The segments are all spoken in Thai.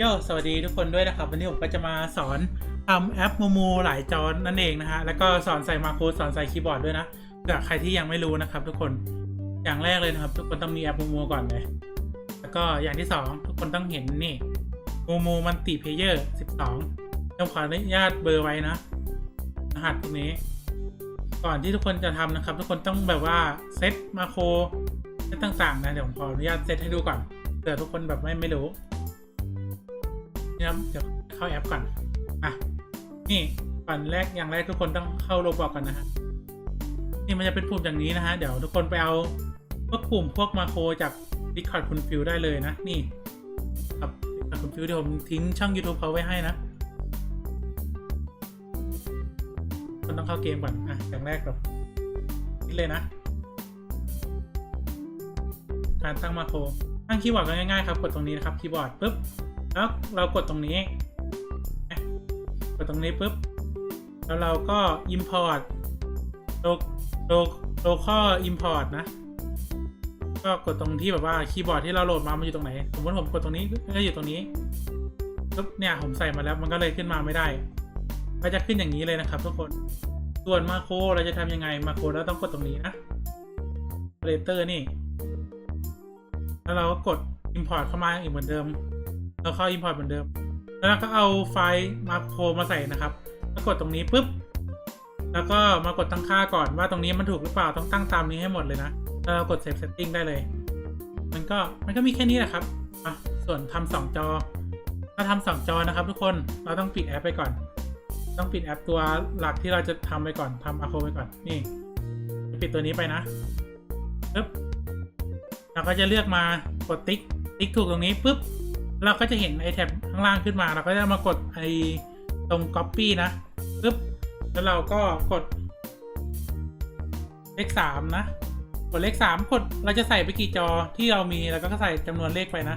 โยสวัสดีทุกคนด้วยนะครับ วันนี้ผมก็จะมาสอนทำแอปมูมูหลายจอนั่นเองนะฮะ แล้วก็สอนใส่มาโคดสอนใส่คีย์บอร์ดด้วยนะเผื่อใครที่ยังไม่รู้นะครับ ทุกคนอย่างแรกเลยนะครับ ทุกคนต้องมีแอปมูมูก่อนเลย แล้วก็อย่างที่สองทุกคนต้องเห็นนี่มูมูมันติเพเยอร์สิบสองต้องขออนุญาตเบอร์ไว้นะรหัสตรงนี้ ก่อนที่ทุกคนจะทำนะครับ ทุกคนต้องแบบว่าเซตมาโครเซตต่างๆนะเดี๋ยวผมขออนุญาตเซตให้ดูก่อนเผื่อทุกคนแบบไม่ไม่รู้ นี่ครับเดี๋ยวเข้าแอปก่อน อะ นี่ก่อนแรกอย่างแรกทุกคนต้องเข้าโรบอกก่อนนะฮะ นี่มันจะเป็นปุ่มอย่างนี้นะฮะ เดี๋ยวทุกคนไปเอาพวกปุ่มพวกมาโครจาก Discord คุณฟิวได้เลยนะ นี่ครับคุณฟิวเดี๋ยวผมทิ้งช่อง YouTube เขาไว้ให้นะคนต้องเข้าเกมก่อน อะ อย่างแรกแบบนี่เลยนะ การตั้งมาโครตั้งคีย์บอร์ดก็ง่ายๆครับ กดตรงนี้นะครับ คีย์บอร์ดปุ๊บ แล้วเรากดตรงนี้ กดตรงนี้ปุ๊บ แล้วเราก็ import โลโลโลข้อ import นะ ก็กดตรงที่แบบว่าคีย์บอร์ดที่เราโหลดมา มันอยู่ตรงไหน สมมติผมกดตรงนี้ก็อยู่ตรงนี้ปุ๊บเนี่ยผมใส่มาแล้วมันก็เลยขึ้นมาไม่ได้ก็จะขึ้นอย่างนี้เลยนะครับทุกคน ส่วนมาโครเราจะทำยังไงมาโครเราต้องกดตรงนี้นะ operator นี่ แล้วเราก็กด import เข้ามาอีกเหมือนเดิม เราเข้า import เหมือนเดิม แล้วก็เอาไฟล์มาโครมาใส่นะครับ แล้วกดตรงนี้ปุ๊บ แล้วก็มากดตั้งค่าก่อนว่าตรงนี้มันถูกหรือเปล่าต้องตั้งตามนี้ให้หมดเลยนะแล้วเรากด save setting ได้เลย มันก็มันก็มีแค่นี้แหละครับอะส่วนทำสองจอ ถ้าทำสองจอนะครับ ทุกคนเราต้องปิดแอปไปก่อน ต้องปิดแอปตัวหลักที่เราจะทำไปก่อนทำอะโคไปก่อนนี่ปิดตัวนี้ไปนะปึ๊บเราก็จะเลือกมากดติ๊ก ติ๊กถูกตรงนี้ปุ๊บ เราก็จะเห็นไอแท็บข้างล่างขึ้นมา เราก็จะมากดไอตรง copy นะปุ๊บแล้วเราก็กด เลขสามนะ กดเลขสามกดเราจะใส่ไปกี่จอที่เรามีแล้วก็ใส่จำนวนเลขไปนะ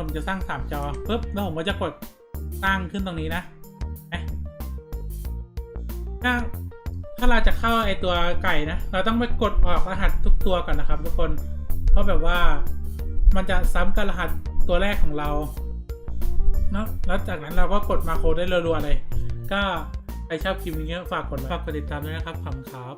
ผมจะสร้างสามจอปุ๊บแล้วผมก็จะกดสร้างขึ้นตรงนี้นะเอ๊ะถ้าถ้าเราจะเข้าไอตัวไก่นะ เราต้องไปกดออกรหัสทุกตัวก่อนนะครับทุกคน เพราะแบบว่ามันจะซ้ำกับรหัส ตัวแรกของเราเนาะแล้วจากนั้นเราก็กดมาโคได้รัวๆเลย ก็ใครชอบคลิปนี้ฝากกดไลค์ฝากกดติดตามด้วยนะครับขอบคุณครับ